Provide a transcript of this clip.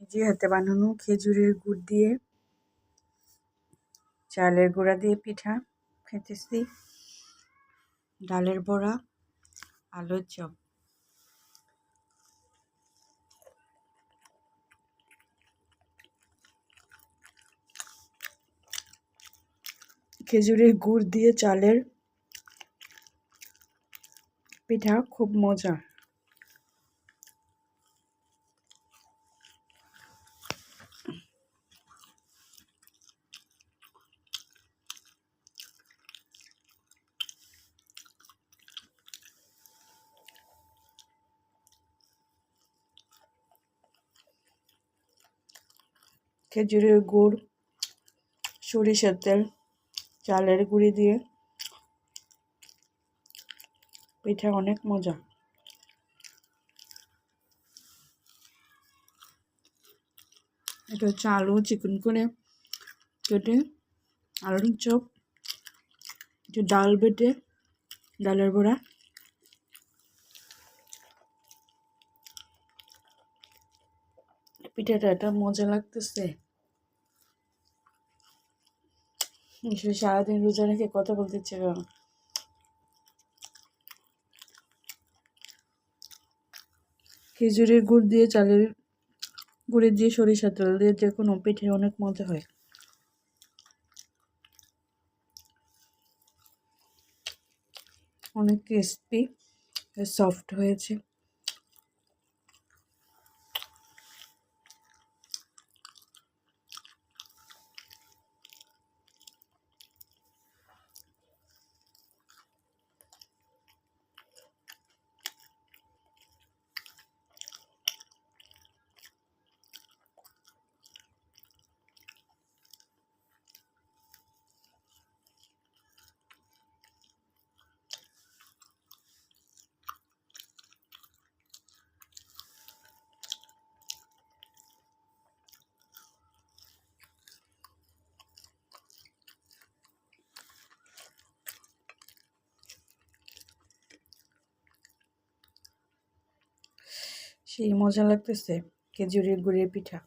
নিজে হাতে বানানো খেজুরের গুড় দিয়ে, চালের গুঁড়া দিয়ে পিঠা খেতেছি, ডালের বড়া, আলুর চপ। খেজুরের গুড় দিয়ে চালের পিঠা খুব মজা খেজুরের গুড়, সরিষার তেল, চালের গুঁড়ি দিয়ে। পিঠা অনেক মজা। এটা হচ্ছে আলু চিকন করে কেটে আলুর চপ। একটু ডাল বেটে, ডালের বড়া। পিঠাটা, এটা মজা লাগতেছে। সারাদিন রোজা রেখে কথা বলতে ইচ্ছে করে খেজুরের গুড় দিয়ে চালের গুড়ি দিয়ে সরিষা তেল দিয়ে যে কোনো পিঠে অনেক মজা হয়। অনেক ক্রিস্পি সফট হয়েছে। সেই মজা লাগতেছে খেজুরের গুড়ের পিঠা।